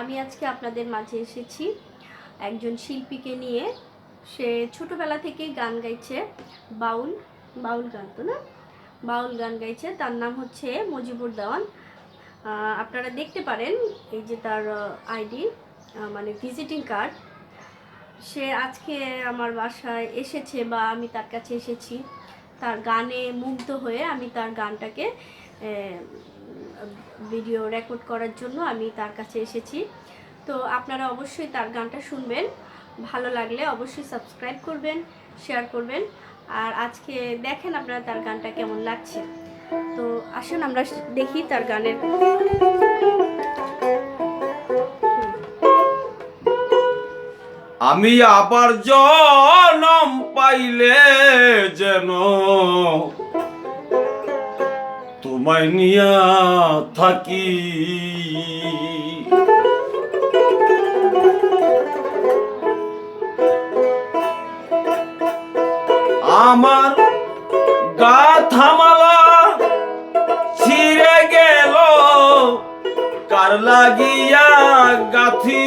আমি আজকে আপনাদের মাঝে এসেছি একজন শিল্পীকে নিয়ে। সে ছোটবেলা থেকেই গান গাইছে, বাউল বাউল গান তো না? বাউল গান গাইছে, তার নাম হচ্ছে মজিবুর দেওয়ান। আপনারা দেখতে পারেন এই যে তার আইডি মানে ভিজিটিং কার্ড। সে আজকে আমার বাসায় এসেছে বা আমি তার কাছে এসেছি। তার গানে মুগ্ধ হয়ে আমি তার গানটাকে ভিডিও রেকর্ড করার জন্য আমি তার কাছে এসেছি। তো আপনারা অবশ্যই তার গানটা শুনবেন। ভালো লাগলে অবশ্যই সাবস্ক্রাইব করবেন শেয়ার করবেন। আর আজকে দেখেন আপনারা তার গানটা কেমন লাগছে। তো আসুন আমরা দেখি তার গানের। আমি আবার জনম পাইলে যেন তোমায় থাকি। আমার গা থামালা ছিঁড়ে গেল। কার লাগিয়া গাথি?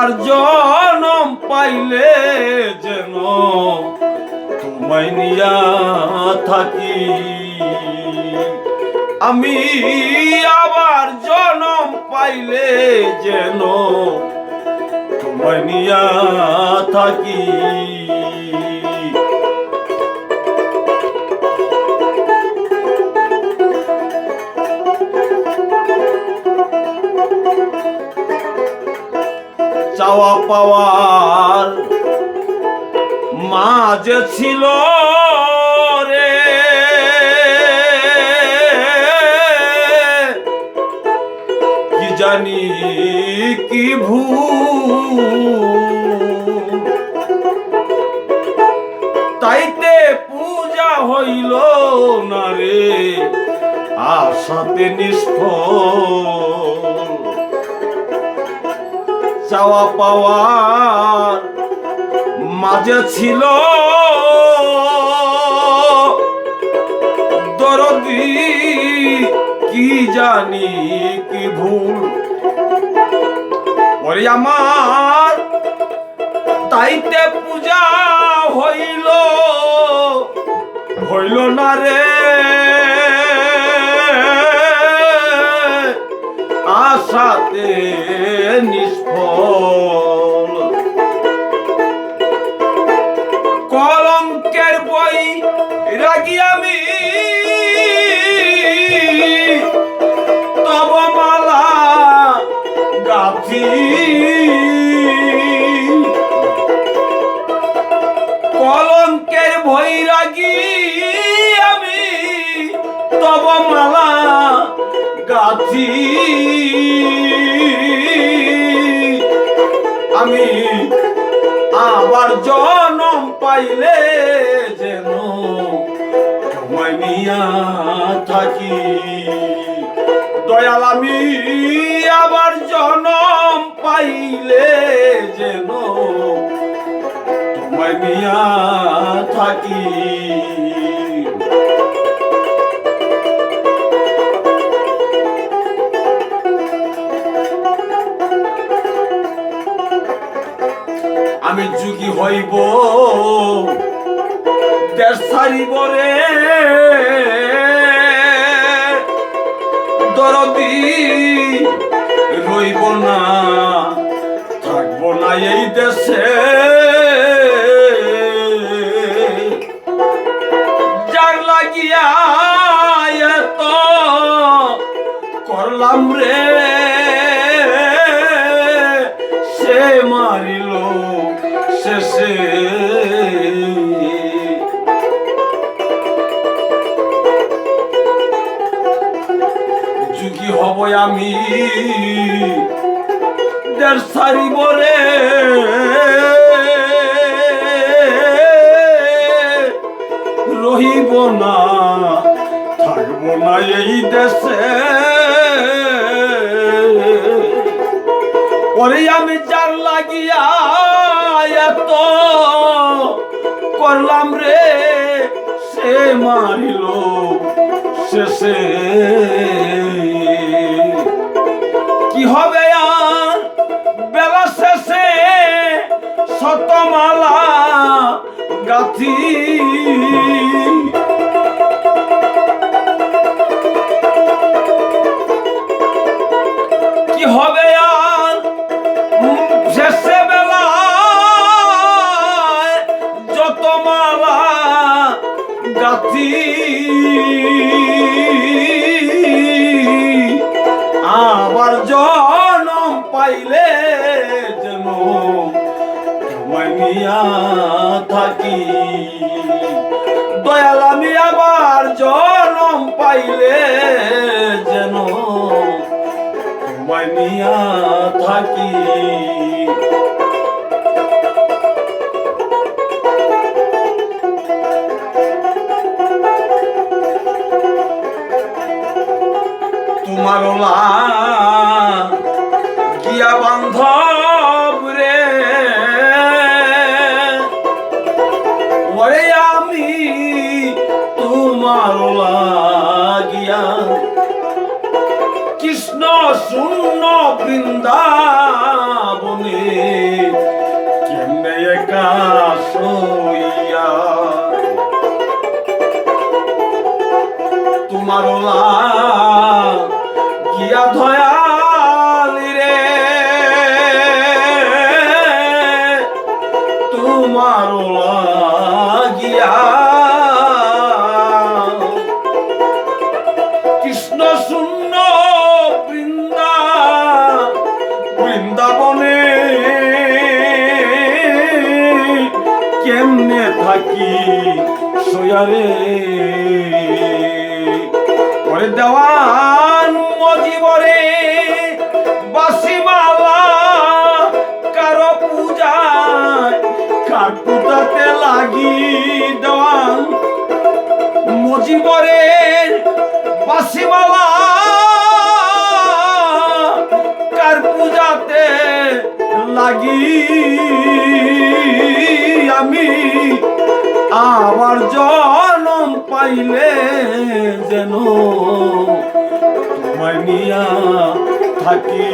আবার জনম পাইলে যেন তোমায় নিয়া থাকি। আমি আবার জনম পাইলে যেন তোমায় নিয়া থাকি। চাওয়া পাওয়ার মাঝে ছিল রে। কি জানি কি ভুল। তাইতে পূজা হইল না রে, আশাতে নিষ্ফল। চাওয়া পাওয়ার মাঝে ছিল। দরদি, কি জানি, কি ভুল? ওরে আমার, তাইতে পূজা হইল। হইল না রে। আশাতে ভৈরাগী আমি তব মালা গাথি। আমি আবার জনম পাইলে যেন তোমায় থাকি। দয়াল, আমি আবার জনম পাইলে যেন তোমায় থাকি। আমি যুগী হইব, দেশ ছাড়িব রে। দরদি রইব না, থাকব না এই দেশে। করলাম রে। সে মারিল শেষে। যুগী হব আমি দেড় সারিব রে রহিব না, থাকব না এই দেশে। ওরে আমি যার লাগিয়া এত করলাম রে, সে মারিল শেষে। কি হবে আর? বেলা শেষে শতমালা গাথি। তোমায় থাকি। দয়াল আমি আবার জনম পাইলে যেন তোমায় নিয়া থাকি। তোমার কৃষ্ণ শূন্য বৃন্দাবনে। কেমনে একা তোমার গিয়া ধয়ালি কেমনে থাকি সয়ারে করে দেওয়ান মজিবরে, বাসিমালা, কারও পূজায় কার পূজাতে লাগি দেওয়ান মজিবরের বাসিমালা, কার পূজাতে লাগি আমি আবার জনম পাইলে যেন তোমায় থাকি।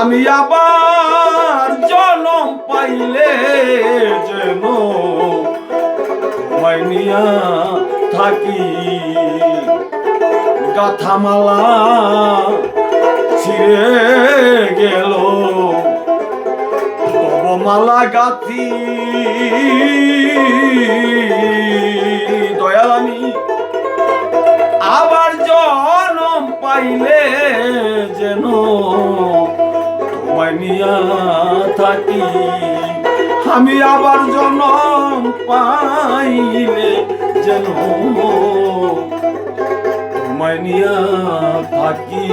আমি আবার জনম পাইলে যেন তোমায় থাকি। গাথামালা ছিঁড়ে গেল। মালা গাথি দয়াল আমি আবার জনম পাইলে যেন তোমায় নিয়া থাকি। আমি আবার জনম পাইলে যেন তোমায় নিয়া থাকি।